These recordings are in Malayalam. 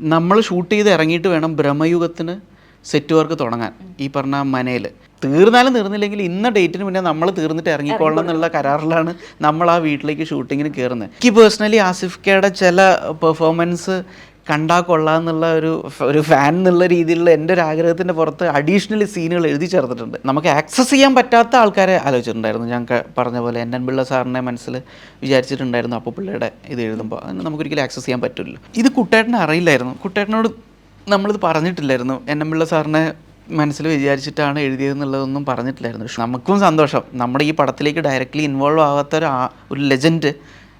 നമ്മൾ ഷൂട്ട് ചെയ്ത് ഇറങ്ങിയിട്ട് വേണം ബ്രഹ്മയുഗത്തിന് സെറ്റ് വർക്ക് തുടങ്ങാൻ. ഈ പറഞ്ഞ മനയിൽ തീർന്നാലും തീർന്നില്ലെങ്കിൽ ഇന്ന ഡേറ്റിന് മുന്നേ നമ്മൾ തീർന്നിട്ട് ഇറങ്ങിക്കോളണം എന്നുള്ള കരാറിലാണ് നമ്മൾ ആ വീട്ടിലേക്ക് ഷൂട്ടിങ്ങിന് കയറുന്നത്. എനിക്ക് പേഴ്സണലി ആസിഫ് കെയുടെ ചില പെർഫോമൻസ് കണ്ടാൽ കൊള്ളാമെന്നുള്ള ഒരു ഒരു ഫാൻ എന്നുള്ള രീതിയിലുള്ള എന്റെ ഒരു ആഗ്രഹത്തിന്റെ പുറത്ത് അഡീഷണൽ സീനുകൾ എഴുതി ചേർത്തിട്ടുണ്ട്. നമുക്ക് ആക്സസ് ചെയ്യാൻ പറ്റാത്ത ആൾക്കാരെ ആലോചിച്ചിട്ടുണ്ടായിരുന്നു. ഞങ്ങൾക്ക് പറഞ്ഞ പോലെ എൻ എൻ പിള്ള സാറിനെ മനസ്സിൽ വിചാരിച്ചിട്ടുണ്ടായിരുന്നു അപ്പോൾ പിള്ളയുടെ ഇത് എഴുതുമ്പോൾ. അതിന് നമുക്കൊരിക്കലും ആക്സസ് ചെയ്യാൻ പറ്റില്ല ഇത് കുട്ടേട്ടനെ അറിയില്ലായിരുന്നു. കുട്ടേട്ടനോട് നമ്മളിത് പറഞ്ഞിട്ടില്ലായിരുന്നു. എൻ എൻ പിള്ള സാറിനെ മനസ്സിൽ വിചാരിച്ചിട്ടാണ് എഴുതിയതെന്നുള്ളതൊന്നും പറഞ്ഞിട്ടില്ലായിരുന്നു. പക്ഷെ നമുക്കും സന്തോഷം. നമ്മുടെ ഈ പടത്തിലേക്ക് ഡയറക്റ്റ്ലി ഇൻവോൾവ് ആവാത്ത ഒരു ഒരു ലെജൻഡ്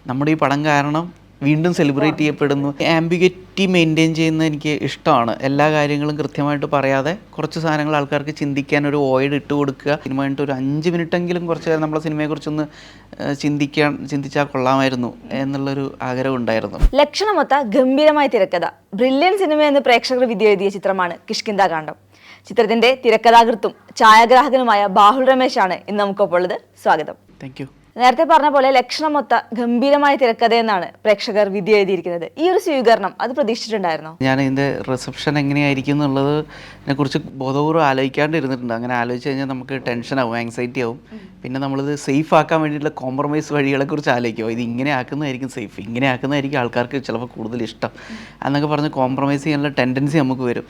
നമ്മുടെ ഈ പടം കാരണം വീണ്ടും സെലിബ്രേറ്റ് ചെയ്യപ്പെടുന്നു. ആംബിഗറ്റി മെയിന്റെയിൻ ചെയ്യുന്നത് എനിക്ക് ഇഷ്ടമാണ്. എല്ലാ കാര്യങ്ങളും കൃത്യമായിട്ട് പറയാതെ കുറച്ച് സാധനങ്ങൾ ആൾക്കാർക്ക് ചിന്തിക്കാൻ ഒരു ഓയിഡ് ഇട്ട് കൊടുക്കുക. സിനിമയായിട്ട് ഒരു അഞ്ച് മിനിറ്റെങ്കിലും കുറച്ച് നേരം നമ്മളെ സിനിമയെക്കുറിച്ചൊന്ന് കുറിച്ചൊന്ന് ചിന്തിക്കാൻ ചിന്തിച്ചാൽ കൊള്ളാമായിരുന്നു എന്നുള്ളൊരു ആഗ്രഹം ഉണ്ടായിരുന്നു. ലക്ഷണമൊത്ത ഗംഭീരമായ തിരക്കഥ. ബ്രില്യൻ സിനിമ എന്ന് പ്രേക്ഷകർ വിധി എഴുതിയ ചിത്രമാണ് കിഷ്കിന്ദ കാണ്ഡം ചിത്രത്തിന്റെ തിരക്കഥാകൃത്തും ഛായാഗ്രാഹകനുമായ ബാഹുൽ രമേശാണ് ഇന്ന് നമുക്കൊപ്പം ഉള്ളത് സ്വാഗതം. താങ്ക് യു നേരത്തെ പറഞ്ഞ പോലെ ലക്ഷണമൊത്ത ഗംഭീരമായ തിരക്കഥ എന്നാണ് പ്രേക്ഷകർ വിധി എഴുതിയിരിക്കുന്നത്. ഈ ഒരു സ്വീകരണം അത് പ്രതീക്ഷിച്ചിട്ടുണ്ടായിരുന്നോ? ഞാൻ ഇതിന്റെ റിസപ്ഷൻ എങ്ങനെയായിരിക്കും എന്നുള്ളതിനെ കുറിച്ച് ബോധപൂർവം ആലോചിക്കാണ്ടിരുന്നിട്ടുണ്ട്. അങ്ങനെ ആലോചിച്ച് കഴിഞ്ഞാൽ നമുക്ക് ടെൻഷൻ ആവും ആങ്സൈറ്റി ആവും. പിന്നെ നമ്മളിത് സേഫ് ആക്കാൻ വേണ്ടിയിട്ടുള്ള കോംപ്രമൈസ് വഴികളെ കുറിച്ച് ആലോചിക്കുമോ ഇത് ഇങ്ങനെ ആക്കുന്നതായിരിക്കും സേഫ് ഇങ്ങനെ ആക്കുന്നതായിരിക്കും ആൾക്കാർക്ക് ചിലപ്പോൾ കൂടുതൽ ഇഷ്ടം. എന്നൊക്കെ പറഞ്ഞ് കോംപ്രമൈസ് ചെയ്യാനുള്ള ടെൻഡൻസി നമുക്ക് വരും.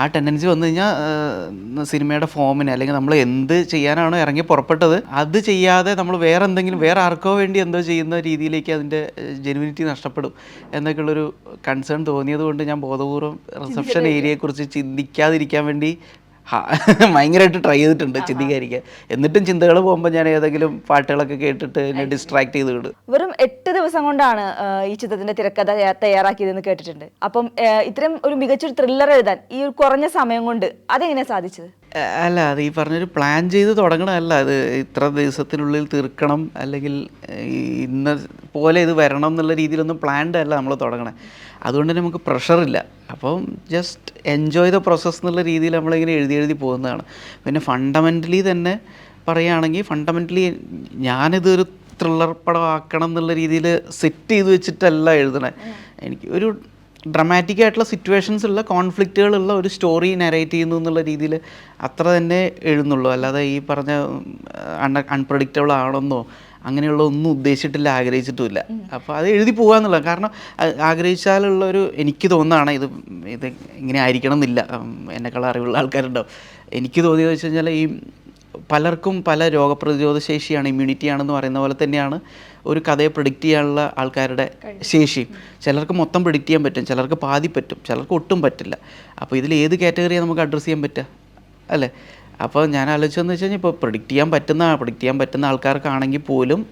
ആ ടെൻഡൻസി വന്നു കഴിഞ്ഞാൽ സിനിമയുടെ ഫോമിന് അല്ലെങ്കിൽ നമ്മൾ എന്ത് ചെയ്യാനാണോ ഇറങ്ങി പുറപ്പെട്ടത് അത് ചെയ്യാതെ നമ്മൾ വേറെ എന്തെങ്കിലും വേറെ ആർക്കോ വേണ്ടി എന്തോ ചെയ്യുന്ന രീതിയിലേക്ക് അതിന്റെ ജെനുവിനിറ്റി നഷ്ടപ്പെടും എന്നൊക്കെയുള്ളൊരു കൺസേൺ തോന്നിയത് കൊണ്ട് ഞാൻ ബോധപൂർവം റിസപ്ഷൻ ഏരിയയെക്കുറിച്ച് ചിന്തിക്കാതിരിക്കാൻ വേണ്ടി ഭയങ്കരമായിട്ട് ട്രൈ ചെയ്തിട്ടുണ്ട് ചിന്തിക്കാതിരിക്കുക എന്നിട്ടും ചിന്തകൾ പോകുമ്പോൾ ഞാൻ ഏതെങ്കിലും പാട്ടുകളൊക്കെ കേട്ടിട്ട് എന്നെ ഡിസ്ട്രാക്ട് ചെയ്ത് വിടും. വെറും എട്ട് ദിവസം കൊണ്ടാണ് ഈ ചിത്രത്തിന്റെ തിരക്കഥ തയ്യാ- തയ്യാറാക്കിയതെന്ന് കേട്ടിട്ടുണ്ട്. അപ്പം ഇത്രയും ഒരു മികച്ചൊരു ത്രില്ലർ എഴുതാൻ ഈ ഒരു കുറഞ്ഞ സമയം കൊണ്ട് അതെങ്ങനെയാണ് സാധിച്ചത്? അല്ല അത് ഈ പറഞ്ഞൊരു പ്ലാൻ ചെയ്ത് തുടങ്ങണമല്ല അത് ഇത്ര ദിവസത്തിനുള്ളിൽ തീർക്കണം അല്ലെങ്കിൽ ഇന്ന പോലെ ഇത് വരണം എന്നുള്ള രീതിയിലൊന്നും പ്ലാൻഡ് അല്ല നമ്മൾ തുടങ്ങണേ. അതുകൊണ്ട് തന്നെ നമുക്ക് പ്രഷറില്ല അപ്പം ജസ്റ്റ് എൻജോയ് ദ പ്രോസസ് എന്നുള്ള രീതിയിൽ നമ്മളിങ്ങനെ എഴുതി എഴുതി പോകുന്നതാണ്. പിന്നെ ഫണ്ടമെന്റലി തന്നെ പറയുകയാണെങ്കിൽ ഫണ്ടമെന്റലി ഞാനിതൊരു ത്രില്ലർ പടമാക്കണം എന്നുള്ള രീതിയിൽ സെറ്റ് ചെയ്ത് വെച്ചിട്ടല്ല എഴുതണേ. എനിക്ക് ഒരു ഡ്രമാറ്റിക് ആയിട്ടുള്ള സിറ്റുവേഷൻസ് ഉള്ള കോൺഫ്ലിക്റ്റുകളുള്ള ഒരു സ്റ്റോറി നരേറ്റ് ചെയ്യുന്നു എന്നുള്ള രീതിയിൽ അത്ര തന്നെ എഴുതുന്നുള്ളൂ. അല്ലാതെ ഈ പറഞ്ഞ അൺ അൺപ്രഡിക്റ്റബിൾ ആണെന്നോ അങ്ങനെയുള്ള ഒന്നും ഉദ്ദേശിച്ചിട്ടില്ല ആഗ്രഹിച്ചിട്ടുമില്ല. അപ്പോൾ അത് എഴുതി പോകാന്നുള്ള കാരണം ആഗ്രഹിച്ചാലുള്ള ഒരു എനിക്ക് തോന്നാണ് ഇത് ഇത് ഇങ്ങനെ ആയിരിക്കണം എന്നില്ല എന്നെക്കാൾ അറിവുള്ള ആൾക്കാരുണ്ടാവും. എനിക്ക് തോന്നിയത് വെച്ച് കഴിഞ്ഞാൽ ഈ പലർക്കും പല രോഗപ്രതിരോധ ശേഷിയാണ് ഇമ്മ്യൂണിറ്റി ആണെന്ന് പറയുന്ന പോലെ തന്നെയാണ് ഒരു കഥയെ പ്രഡിക്റ്റ് ചെയ്യാനുള്ള ആൾക്കാരുടെ ശേഷിയും ചിലർക്ക് മൊത്തം പ്രഡിക്റ്റ് ചെയ്യാൻ പറ്റും ചിലർക്ക് പാതി പറ്റും ചിലർക്ക് ഒട്ടും പറ്റില്ല. അപ്പോൾ ഇതിൽ ഏത് കാറ്റഗറിയാണ് നമുക്ക് അഡ്രസ്സ് ചെയ്യാൻ പറ്റുക? അല്ലേ? അപ്പോൾ ഞാൻ ആലോചിച്ചതെന്ന് വെച്ച് കഴിഞ്ഞാൽ ഇപ്പോൾ പ്രിഡിക്റ്റ് ചെയ്യാൻ പറ്റുന്ന പ്രഡിക്റ്റ് ചെയ്യാൻ പറ്റുന്ന ആൾക്കാർക്കാണെങ്കിൽ പോലും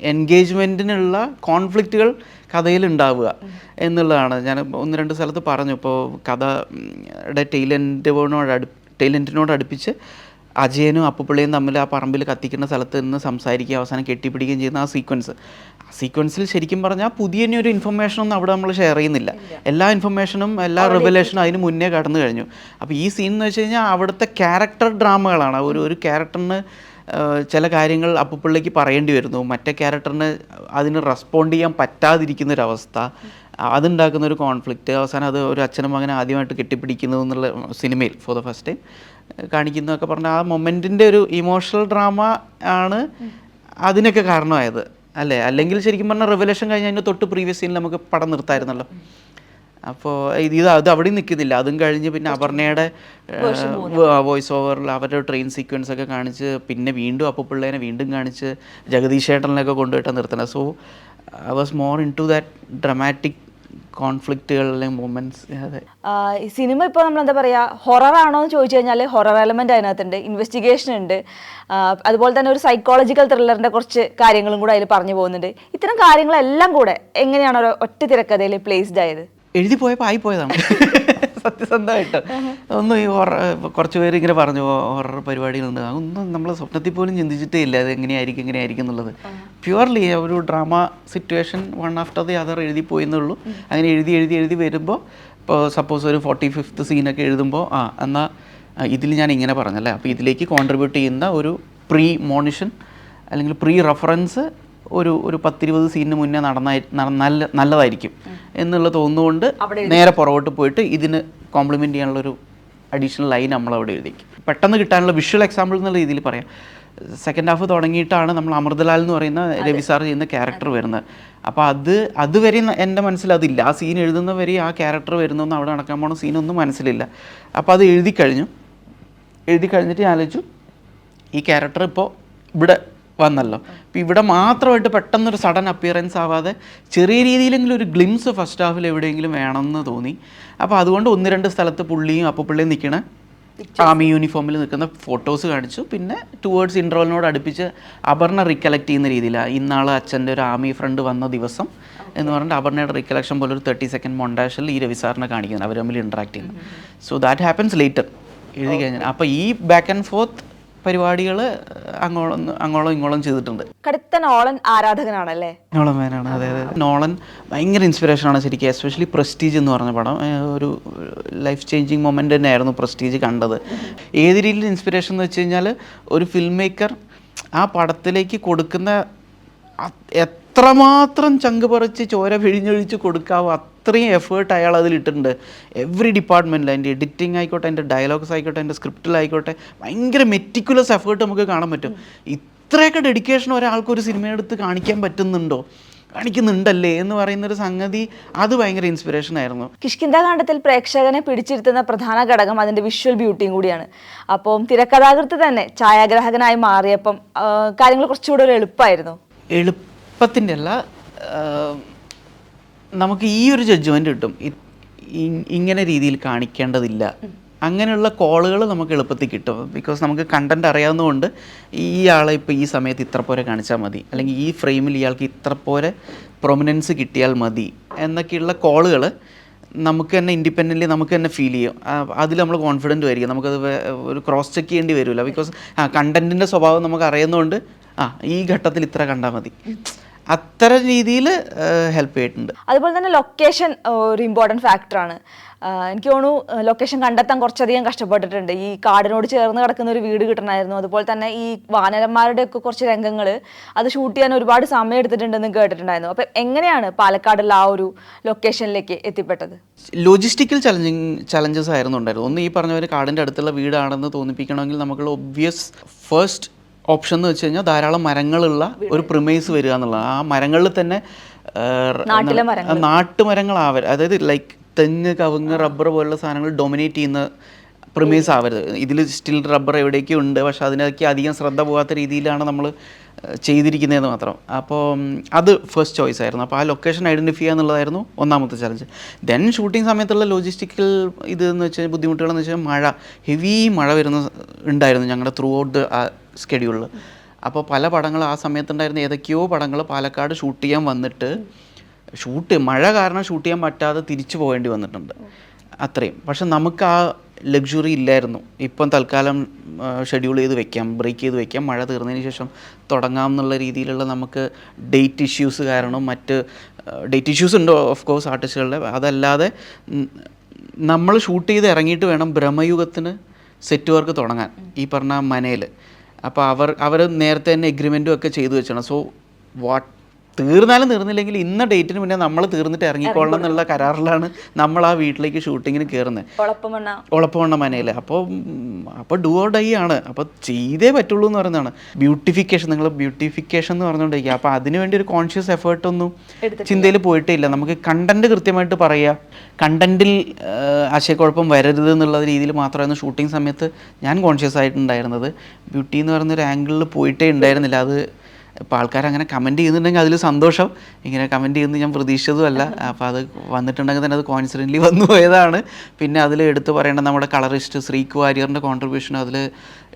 എൻഗേജ്മെന്റിനുള്ള കോൺഫ്ലിക്റ്റുകൾ കഥയിൽ ഉണ്ടാവുക എന്നുള്ളതാണ്. ഞാൻ ഒന്ന് രണ്ട് സ്ഥലത്ത് പറഞ്ഞു. ഇപ്പോൾ കഥയുടെ ടൈലന്റിനോട് അടു ടൈലന്റിനോട് അടുപ്പിച്ച് അജയനും അപ്പുപിള്ളയും തമ്മിൽ ആ പറമ്പിൽ കത്തിക്കുന്ന സ്ഥലത്ത് നിന്ന് സംസാരിക്കുകയും അവസാനം കെട്ടിപ്പിടിക്കുകയും ചെയ്യുന്ന ആ സീക്വൻസ് ആ സീക്വൻസിൽ ശരിക്കും പറഞ്ഞാൽ പുതിയ ഒരു ഇൻഫർമേഷൻ ഒന്നും അവിടെ നമ്മൾ ഷെയർ ചെയ്യുന്നില്ല. എല്ലാ ഇൻഫർമേഷനും എല്ലാ റിവലേഷനും അതിന് മുന്നേ കടന്നു കഴിഞ്ഞു. അപ്പോൾ ഈ സീൻ എന്ന് വെച്ച് കഴിഞ്ഞാൽ അവിടുത്തെ ക്യാരക്ടർ ഡ്രാമകളാണ് ഒരു ഒരു ക്യാരക്ടറിന് ചില കാര്യങ്ങൾ അപ്പുപിള്ളിക്ക് പറയേണ്ടി വരുന്നു. മറ്റേ ക്യാരക്ടറിന് അതിന് റെസ്പോണ്ട് ചെയ്യാൻ പറ്റാതിരിക്കുന്ന ഒരു അവസ്ഥ അതുണ്ടാക്കുന്ന ഒരു കോൺഫ്ലിക്റ്റ് അവസാനം അത് ഒരു അച്ഛനും മകനെ ആദ്യമായിട്ട് കെട്ടിപ്പിടിക്കുന്നു എന്നുള്ള സിനിമയിൽ ഫോർ ദ ഫസ്റ്റ് ടൈം കാണിക്കുന്നതൊക്കെ പറഞ്ഞാൽ ആ മൊമെന്റിന്റെ ഒരു ഇമോഷണൽ ഡ്രാമ ആണ് അതിനൊക്കെ കാരണമായത് അല്ലേ? അല്ലെങ്കിൽ ശരിക്കും പറഞ്ഞാൽ റെവലേഷൻ കഴിഞ്ഞ് അതിന്റെ തൊട്ട് പ്രീവിയസ് സീനിൽ നമുക്ക് പടം നിർത്തായിരുന്നല്ലോ. അപ്പോൾ ഇത് ഇത് അത് അവിടെ നിൽക്കുന്നില്ല അതും കഴിഞ്ഞ് പിന്നെ അപർണയുടെ വോയിസ് ഓവറിൽ അവരുടെ ട്രെയിൻ സീക്വൻസ് ഒക്കെ കാണിച്ച് പിന്നെ വീണ്ടും അപ്പുപിള്ളേനെ വീണ്ടും കാണിച്ച് ജഗദീഷ് ഏട്ടനെയൊക്കെ കൊണ്ടുപോയിട്ടാണ് നിർത്തണം so I was more into that dramatic കോൺഫ്ലിക്റ്റുകൾ അല്ലെങ്കിൽ മൂമെന്റ്സ് അതെ. ഈ സിനിമ ഇപ്പോൾ നമ്മൾ എന്താ പറയുക ഹൊറർ ആണോ എന്ന് ചോദിച്ചു കഴിഞ്ഞാൽ ഹൊറർ എലമെന്റ് അതിനകത്തുണ്ട് ഇൻവെസ്റ്റിഗേഷൻ ഉണ്ട്. അതുപോലെ തന്നെ ഒരു സൈക്കോളജിക്കൽ ത്രില്ലറിന്റെ കുറച്ച് കാര്യങ്ങളും കൂടെ അതിൽ പറഞ്ഞു പോകുന്നുണ്ട്. ഇത്തരം കാര്യങ്ങളെല്ലാം കൂടെ എങ്ങനെയാണ് ഒരു ഒറ്റ തിരക്കഥയിൽ പ്ലേസ്ഡ് ആയത്? എഴുതി പോയപ്പോൾ ആയിപ്പോയതാണ് സത്യസന്ധമായിട്ട്. ഒന്നും ഈ ഹൊറ കുറച്ച് പേര് ഇങ്ങനെ പറഞ്ഞു ഹൊറർ പരിപാടികളുണ്ട് അതൊന്നും നമ്മൾ സ്വപ്നത്തിൽ പോലും ചിന്തിച്ചിട്ടേ ഇല്ല. അത് എങ്ങനെയായിരിക്കും എങ്ങനെയായിരിക്കും എന്നുള്ളത്. പ്യുവർലി ഒരു drama situation one after the other എഴുതി പോയെന്നുള്ളൂ അങ്ങനെ എഴുതി എഴുതി എഴുതി വരുമ്പോൾ ഇപ്പോൾ സപ്പോസ് ഒരു ഫോർട്ടി ഫിഫ്ത്ത് സീനൊക്കെ എഴുതുമ്പോൾ ആ എന്നാൽ ഇതിൽ ഞാൻ ഇങ്ങനെ പറഞ്ഞല്ലേ. അപ്പോൾ ഇതിലേക്ക് കോൺട്രിബ്യൂട്ട് ചെയ്യുന്ന ഒരു പ്രീ മോണിഷൻ അല്ലെങ്കിൽ പ്രീ റെഫറൻസ് ഒരു ഒരു പത്തിരുപത് സീനിന് മുന്നേ നടന്നായി നട- നല്ല നല്ലതായിരിക്കും എന്നുള്ള തോന്നുന്നുകൊണ്ട് നേരെ പുറകോട്ട് പോയിട്ട് ഇതിന് കോംപ്ലിമെന്റ് ചെയ്യാനുള്ളൊരു അഡീഷണൽ ലൈൻ നമ്മൾ അവിടെ എഴുതിക്കും പെട്ടെന്ന് കിട്ടാനുള്ള വിഷ്വൽ എക്സാമ്പിൾ എന്നുള്ള രീതിയിൽ പറയാം. സെക്കൻഡ് ഹാഫ് തുടങ്ങിയിട്ടാണ് നമ്മൾ അമൃതലാൽ എന്ന് പറയുന്ന രവി സാർ ചെയ്യുന്ന ക്യാരക്ടർ വരുന്നത്. അപ്പോൾ അത് അതുവരെ എന്റെ മനസ്സിൽ അതില്ല. ആ സീൻ എഴുതുന്ന വരെ ആ ക്യാരക്ടർ വരുന്നൊന്നും അവിടെ നടക്കാൻ പോണ സീനൊന്നും മനസ്സിലില്ല. അപ്പോൾ അത് എഴുതി കഴിഞ്ഞു. എഴുതി കഴിഞ്ഞിട്ട് ഞാൻ ആലോചിച്ചു ഈ ക്യാരക്ടർ ഇപ്പോൾ ഇവിടെ വന്നല്ലോ. അപ്പം ഇവിടെ മാത്രമായിട്ട് പെട്ടെന്നൊരു സഡൻ അപ്പിയറൻസ് ആവാതെ ചെറിയ രീതിയിലെങ്കിലും ഒരു ഗ്ലിംസ് ഫസ്റ്റ് ഹാഫിൽ എവിടെയെങ്കിലും വേണമെന്ന് തോന്നി. അപ്പോൾ അതുകൊണ്ട് ഒന്ന് രണ്ട് സ്ഥലത്ത് പുള്ളിയും അപ്പോൾ പുള്ളിയും നിൽക്കണ ആമി യൂണിഫോമിൽ നിൽക്കുന്ന ഫോട്ടോസ് കാണിച്ചു. പിന്നെ ടുവേർഡ്സ് ഇൻട്രോലിനോട് അടുപ്പിച്ച് അപർണ റീകലക്ട് ചെയ്യുന്ന രീതിയിലാണ് ഇന്നാൾ അച്ഛന്റെ ഒരു ആമി ഫ്രണ്ട് വന്ന ദിവസം എന്ന് പറഞ്ഞിട്ട് അപർണയുടെ റീകലക്ഷൻ പോലെ ഒരു തേർട്ടി സെക്കൻഡ് മൊണ്ടാഷിൽ ഈ രവിസാറിനെ കാണിക്കുന്നത്. അവർ തമ്മിൽ ഇൻട്രാക്ട് ചെയ്യുന്നത് സോ ദാറ്റ് ഹാപ്പൻസ് ലേറ്റർ എഴുതി കഴിഞ്ഞാൽ അപ്പോൾ ഈ ബാക്ക് ആൻഡ് ഫോർത്ത് പരിപാടികൾ അങ്ങോളം അങ്ങോളം ഇങ്ങോളം ചെയ്തിട്ടുണ്ട്. കടുത്ത നോളൻ ആരാധകനാണല്ലേ? നോളൻ മേനാണ് അതെ അതെ. നോളൻ ഭയങ്കര ഇൻസ്പിറേഷനാണ് ശരിക്കും എസ്പെഷ്യലി പ്രസ്റ്റീജ് എന്ന് പറഞ്ഞ പടം. ഒരു ലൈഫ് ചേഞ്ചിങ് മൊമെന്റ് തന്നെയായിരുന്നു പ്രസ്റ്റീജ് കണ്ടത്. ഏത് രീതിയിൽ ഇൻസ്പിറേഷൻ എന്ന് വെച്ച് കഴിഞ്ഞാൽ ഒരു ഫിൽം മേക്കർ ആ പടത്തിലേക്ക് കൊടുക്കുന്ന എത്രമാത്രം ചങ്ക് പറിച്ച് ചോര പിഴിഞ്ഞൊഴിച്ച് കൊടുക്കാവോ അത്രയും എഫേർട്ട് അയാൾ അതിലിട്ടിട്ടുണ്ട് എവറി ഡിപ്പാർട്ട്മെന്റിൽ അതിന്റെ എഡിറ്റിംഗ് ആയിക്കോട്ടെ അതിന്റെ ഡയലോഗ്സ് ആയിക്കോട്ടെ അതിന്റെ സ്ക്രിപ്റ്റിലായിക്കോട്ടെ ഭയങ്കര മെറ്റിക്കുലസ് എഫേർട്ട് നമുക്ക് കാണാൻ പറ്റും. ഇത്രയൊക്കെ ഡെഡിക്കേഷൻ ഒരാൾക്ക് ഒരു സിനിമയെടുത്ത് കാണിക്കാൻ പറ്റുന്നുണ്ടോ? കാണിക്കുന്നുണ്ടല്ലേ എന്ന് പറയുന്ന ഒരു സംഗതി അത് ഭയങ്കര ഇൻസ്പിറേഷൻ ആയിരുന്നു. കിഷ്കിന്താകാന്ഡത്തിൽ പ്രേക്ഷകനെ പിടിച്ചിരുത്തുന്ന പ്രധാന ഘടകം അതിന്റെ വിഷ്വൽ ബ്യൂട്ടിയും കൂടിയാണ്. അപ്പം തിരക്കഥാകൃത്ത് തന്നെ ഛായാഗ്രാഹകനായി മാറിയപ്പം കാര്യങ്ങൾ കുറച്ചുകൂടെ ഒരു എളുപ്പമായിരുന്നു എളുപ്പത്തിന്റെ അല്ല നമുക്ക് ഈ ഒരു ജഡ്ജ്മെന്റ് കിട്ടും. ഇങ്ങനെ രീതിയിൽ കാണിക്കേണ്ടതില്ല. അങ്ങനെയുള്ള കോളുകൾ നമുക്ക് എളുപ്പത്തിൽ കിട്ടും. ബിക്കോസ് നമുക്ക് കണ്ടന്റ് അറിയാവുന്നതുകൊണ്ട് ഈ ആളെ ഇപ്പോൾ ഈ സമയത്ത് ഇത്ര പോരെ കാണിച്ചാൽ മതി. അല്ലെങ്കിൽ ഈ ഫ്രെയിമിൽ ഇയാൾക്ക് ഇത്ര പോരെ പ്രൊമിനൻസ് കിട്ടിയാൽ മതി. എന്നൊക്കെയുള്ള കോളുകൾ നമുക്ക് തന്നെ ഇൻഡിപെൻഡന്റ്ലി നമുക്ക് തന്നെ ഫീൽ ചെയ്യും. അതിൽ നമ്മൾ കോൺഫിഡന്റ് ആയിരിക്കും. നമുക്കത് ഒരു ക്രോസ് ചെക്ക് ചെയ്യേണ്ടി വരില്ല ബിക്കോസ് ആ കണ്ടന്റിന്റെ സ്വഭാവം നമുക്ക് അറിയുന്നതുകൊണ്ട് ആ ഈ ഘട്ടത്തിൽ ഇത്ര കണ്ടാൽ മതി. അത്തരം രീതിയിൽ ഹെൽപ്പ് ചെയ്തിട്ടുണ്ട്. അതുപോലെ തന്നെ ലൊക്കേഷൻ ഒരു ഇമ്പോർട്ടന്റ് ഫാക്ടറാണ് എനിക്ക് തോന്നുന്നു ലൊക്കേഷൻ കണ്ടെത്താൻ കുറച്ചധികം കഷ്ടപ്പെട്ടിട്ടുണ്ട്. ഈ കാടിനോട് ചേർന്ന് കിടക്കുന്ന ഒരു വീട് കിട്ടണമായിരുന്നു. അതുപോലെ തന്നെ ഈ വാനരന്മാരുടെ ഒക്കെ കുറച്ച് രംഗങ്ങൾ അത് ഷൂട്ട് ചെയ്യാൻ ഒരുപാട് സമയം എടുത്തിട്ടുണ്ടെന്ന് കേട്ടിട്ടുണ്ടായിരുന്നു. അപ്പം എങ്ങനെയാണ് പാലക്കാടുള്ള ആ ഒരു ലൊക്കേഷനിലേക്ക് എത്തിപ്പെട്ടത്? ലോജിസ്റ്റിക്കൽ ചലഞ്ചിങ് ചലഞ്ചസ് ആയിരുന്നു ഉണ്ടായിരുന്നു ഒന്ന് ഈ പറഞ്ഞ പോലെ കാടിന്റെ അടുത്തുള്ള വീടാണെന്ന് തോന്നിപ്പിക്കണമെങ്കിൽ നമുക്കുള്ള ഒബ്വിയസ് ഫസ്റ്റ് ഓപ്ഷൻ എന്ന് വെച്ച് കഴിഞ്ഞാൽ ധാരാളം മരങ്ങളുള്ള ഒരു പ്രിമൈസ് വരിക എന്നുള്ളത് ആ മരങ്ങളിൽ തന്നെ ആ, അതായത് ലൈക്ക് തെങ്ങ് കവുങ്ങ് റബ്ബർ പോലുള്ള സാധനങ്ങൾ ഡൊമിനേറ്റ് ചെയ്യുന്ന പ്രിമൈസ് ആവരുത്. ഇതിൽ സ്റ്റിൽ റബ്ബർ എവിടെയൊക്കെ ഉണ്ട് പക്ഷെ അതിനൊക്കെ അധികം ശ്രദ്ധ പോകാത്ത രീതിയിലാണ് നമ്മൾ ചെയ്തിരിക്കുന്നതെന്ന് മാത്രം. അപ്പോൾ അത് ഫസ്റ്റ് ചോയ്സ് ആയിരുന്നു. അപ്പോൾ ആ ലൊക്കേഷൻ ഐഡന്റിഫൈ ചെയ്യുക എന്നുള്ളതായിരുന്നു ഒന്നാമത്തെ ചലഞ്ച് ദെൻ ഷൂട്ടിംഗ് സമയത്തുള്ള ലോജിസ്റ്റിക്കൽ ഇത് എന്ന് വെച്ചാൽ ബുദ്ധിമുട്ടുകളെന്ന് വെച്ചാൽ മഴ. ഹെവി മഴ വരുന്ന ഉണ്ടായിരുന്നു ഞങ്ങളുടെ ത്രൂ ഔട്ട് സ്കെഡ്യൂളിൽ അപ്പോൾ പല പടങ്ങൾ ആ സമയത്തുണ്ടായിരുന്ന ഏതൊക്കെയോ പടങ്ങൾ പാലക്കാട് ഷൂട്ട് ചെയ്യാൻ വന്നിട്ട് ഷൂട്ട് മഴ കാരണം ഷൂട്ട് ചെയ്യാൻ പറ്റാതെ തിരിച്ചു പോകേണ്ടി വന്നിട്ടുണ്ട്. അത്രയും. പക്ഷെ നമുക്ക് ആ ലക്ഷറി ഇല്ലായിരുന്നു. ഇപ്പം തൽക്കാലം ഷെഡ്യൂൾ ചെയ്ത് വെക്കാം ബ്രേക്ക് ചെയ്ത് വെക്കാം. മഴ തീർന്നതിന് ശേഷം തുടങ്ങാം എന്നുള്ള രീതിയിലുള്ള നമുക്ക് ഡേറ്റ് ഇഷ്യൂസ് കാരണം മറ്റ് ഡേറ്റ് ഇഷ്യൂസ് ഉണ്ട്? ഓഫ് കോഴ്സ് ആർട്ടിസ്റ്റുകളുടെ അതല്ലാതെ നമ്മൾ ഷൂട്ട് ചെയ്ത് ഇറങ്ങിയിട്ട് വേണം ബ്രഹ്മയുഗത്തിന് സെറ്റ് വർക്ക് തുടങ്ങാൻ. ഈ പറഞ്ഞ മനയിൽ അപ്പോൾ അവർ അവർ നേരത്തെ തന്നെ എഗ്രിമെന്റും ഒക്കെ ചെയ്തു വെച്ചാണ്. സോ വാട്ട് തീർന്നാലും തീർന്നില്ലെങ്കിൽ ഇന്ന ഡേറ്റിന് മുന്നേ നമ്മൾ തീർന്നിട്ട് ഇറങ്ങിക്കൊള്ളണം എന്നുള്ള കരാറിലാണ് നമ്മൾ ആ വീട്ടിലേക്ക് ഷൂട്ടിങ്ങിന് കയറുന്നത് ഉളപ്പമണ്ണ മനയിൽ അപ്പോൾ അപ്പോൾ ഡു ഓർ ഡൈ ആണ്. അപ്പോൾ ചെയ്തേ പറ്റുള്ളൂ എന്ന് പറയുന്നതാണ്. ബ്യൂട്ടിഫിക്കേഷൻ നിങ്ങൾ ബ്യൂട്ടിഫിക്കേഷൻ എന്ന് പറഞ്ഞുകൊണ്ടിരിക്കുക. അപ്പോൾ അതിന് വേണ്ടി ഒരു കോൺഷ്യസ് എഫേർട്ടൊന്നും ചിന്തയിൽ പോയിട്ടേ ഇല്ല നമുക്ക് കണ്ടന്റ് കൃത്യമായിട്ട് പറയുക. കണ്ടന്റിൽ ആശയക്കുഴപ്പം വരരുത് എന്നുള്ള രീതിയിൽ മാത്രമായിരുന്നു ഷൂട്ടിംഗ് സമയത്ത് ഞാൻ കോൺഷ്യസ് ആയിട്ടുണ്ടായിരുന്നത്. ബ്യൂട്ടി എന്ന് പറയുന്ന ഒരു ആംഗിളിൽ പോയിട്ടേ ഉണ്ടായിരുന്നില്ല. അത് ഇപ്പോൾ ആൾക്കാർ അങ്ങനെ കമന്റ് ചെയ്യുന്നുണ്ടെങ്കിൽ അതിൽ സന്തോഷം. ഇങ്ങനെ കമന്റ് ചെയ്യുന്നത് ഞാൻ പ്രതീക്ഷിച്ചതുമല്ല. അപ്പോൾ അത് വന്നിട്ടുണ്ടെങ്കിൽ തന്നെ അത് കോൺസിഡന്റ്ലി വന്നു പോയതാണ്. പിന്നെ അതിൽ എടുത്തു പറയേണ്ട നമ്മുടെ കളറിസ്റ്റ് ശ്രീകു വാര്യറിന്റെ കോൺട്രിബ്യൂഷൻ അതിൽ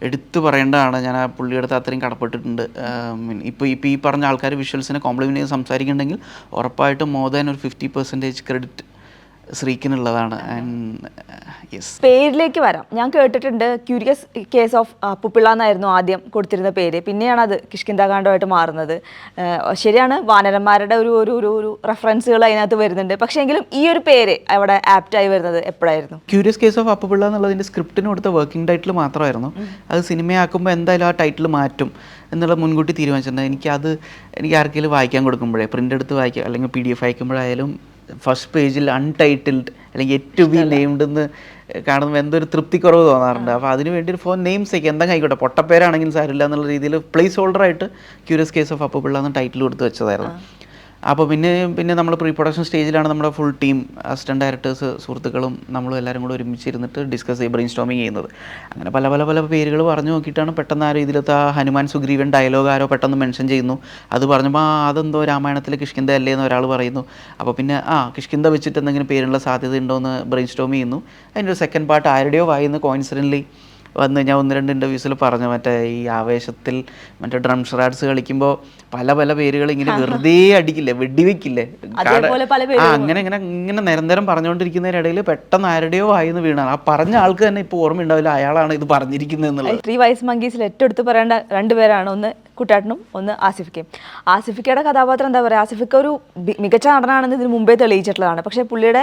എടുത്തു പറയേണ്ടതാണ്. ഞാൻ ആ പുള്ളിയെടുത്ത് അത്രയും കടപ്പെട്ടിട്ടുണ്ട്. ഇപ്പോൾ ഇപ്പോൾ ഈ പറഞ്ഞ ആൾക്കാർ വിഷ്വൽസിനെ കോംപ്ലിമെന്റ് ചെയ്ത് സംസാരിക്കുന്നുണ്ടെങ്കിൽ ഉറപ്പായിട്ടും മോർ ദാൻ ഒരു ഫിഫ്റ്റി പെർസെന്റേജ് ക്രെഡിറ്റ് ശ്രീക്കിനുള്ളതാണ്. യെസ് പേരിലേക്ക് വരാം. ഞാൻ കേട്ടിട്ടുണ്ട് ക്യൂരിയസ് കേസ് ഓഫ് പുപ്പിള്ള എന്നായിരുന്നു ആദ്യം കൊടുത്തിരുന്ന പേര്. പിന്നെയാണ് അത് കിഷ്കിന്താകാന്ഡമായിട്ട് മാറുന്നത്. ശരിയാണ് വാനരന്മാരുടെ ഒരു ഒരു ഒരു ഒരു റെഫറൻസുകൾ അതിനകത്ത് വരുന്നുണ്ട്. പക്ഷേ എങ്കിലും ഈ ഒരു പേര് അവിടെ ആപ്റ്റായി വരുന്നത് എപ്പോഴായിരുന്നു? ക്യൂരിയസ് കേസ് ഓഫ് അപ്പുപിള്ള എന്നുള്ളതിന്റെ സ്ക്രിപ്റ്റിന് കൊടുത്ത വർക്കിംഗ് ടൈറ്റിൽ മാത്രമായിരുന്നു. അത് സിനിമയാക്കുമ്പോൾ എന്തായാലും ആ ടൈറ്റിൽ മാറ്റും എന്നുള്ള മുൻകൂട്ടി തീരുമാനിച്ചിട്ടുണ്ട് എനിക്കത് എനിക്ക് ആർക്കെങ്കിലും വായിക്കാൻ കൊടുക്കുമ്പോഴേ പ്രിന്റ് എടുത്ത് വായിക്കുക അല്ലെങ്കിൽ പി ഡി എഫ് അയക്കുമ്പോഴായാലും ഫസ്റ്റ് പേജിൽ അൺടൈറ്റിൽഡ് അല്ലെങ്കിൽ എറ്റ് ടു ബി നെയിംഡ് എന്ന് കാണുമ്പോൾ എന്തൊരു തൃപ്തിക്കുറവ് തോന്നാറുണ്ട്. അപ്പോൾ അതിന് വേണ്ടി ഒരു ഫോൺ നെയിം സേക്ക് എന്തെങ്കിലും ആയിക്കോട്ടെ പൊട്ടപ്പേരാണെങ്കിലും സാരില്ല എന്നുള്ള രീതിയിൽ പ്ലേസ് ഹോൾഡറായിട്ട് ക്യൂരിയസ് കേസ് ഓഫ് അപ്പുപിള്ള എന്ന ടൈറ്റിൽ കൊടുത്ത് വെച്ചതായിരുന്നു. അപ്പോൾ പിന്നെ പിന്നെ നമ്മൾ പ്രീ പ്രൊഡക്ഷൻ സ്റ്റേജിലാണ് നമ്മുടെ ഫുൾ ടീം അസിസ്റ്റന്റ് ഡയറക്ടേഴ്സ് സുഹൃത്തുക്കളും നമ്മളും എല്ലാവരും കൂടെ ഒരുമിച്ചിരുന്നിട്ട് ഡിസ്കസ് ചെയ്ത് ബ്രെയിൻ സ്റ്റോമിങ് ചെയ്യുന്നത്. അങ്ങനെ പല പല പല പേരുകൾ പറഞ്ഞു നോക്കിയിട്ടാണ് പെട്ടെന്ന് ആ രീതിയിലത്തെ ആ ഹനുമാൻ സുഗ്രീവൻ ഡയലോഗ് ആരോ പെട്ടെന്ന് മെൻഷൻ ചെയ്യുന്നു. അത് പറഞ്ഞപ്പോൾ ആ അതെന്തോ രാമായണത്തിൽ കിഷ്കിന്ത അല്ലേ എന്ന് ഒരാൾ പറയുന്നു. അപ്പോൾ പിന്നെ ആ കിഷ്കിന്ത വെച്ചിട്ട് എന്തെങ്കിലും പേരുള്ള സാധ്യത ഉണ്ടോ എന്ന് ബ്രെയിൻ സ്റ്റോം ചെയ്യുന്നു. അതിന്റെ ഒരു സെക്കൻഡ് പാർട്ട് ആരുടെയോ വായിന്ന് കോയിൻസിഡന്റ്ലി വന്ന് ഞാൻ ഒന്ന് രണ്ട് ഇന്റർവ്യൂസിൽ പറഞ്ഞു മറ്റേ ഈ ആവേശത്തിൽ മറ്റേ ഡ്രം ഷറാഡ്സ് കളിക്കുമ്പോൾ പല പല പേരുകൾ ഇങ്ങനെ വെറുതെ അടിക്കില്ലേ വെടിവെക്കില്ലേ? ആ അങ്ങനെ ഇങ്ങനെ ഇങ്ങനെ നിരന്തരം പറഞ്ഞുകൊണ്ടിരിക്കുന്നതിനിടയിൽ പെട്ടെന്ന് ആരുടെയോ വായിന്ന് വീണാണ് ആ പറഞ്ഞ ആൾക്ക് തന്നെ ഇപ്പോൾ ഓർമ്മയുണ്ടാവില്ല അയാളാണ് ഇത് പറഞ്ഞിരിക്കുന്നത് എന്നുള്ളത്. ത്രീ വൈസ് മങ്കീസിൽ ഏറ്റവും എടുത്ത് പറയേണ്ട രണ്ടുപേരാണ് ഒന്ന് കുട്ടാട്ടനും ഒന്ന് ആസിഫിക്കയും. ആസിഫിക്കയുടെ കഥാപാത്രം എന്താ പറയുക ആസിഫിക്ക ഒരു മികച്ച നടനാണെന്ന് ഇതിന് മുമ്പേ തെളിയിച്ചിട്ടുള്ളതാണ്. പക്ഷേ പുള്ളിയുടെ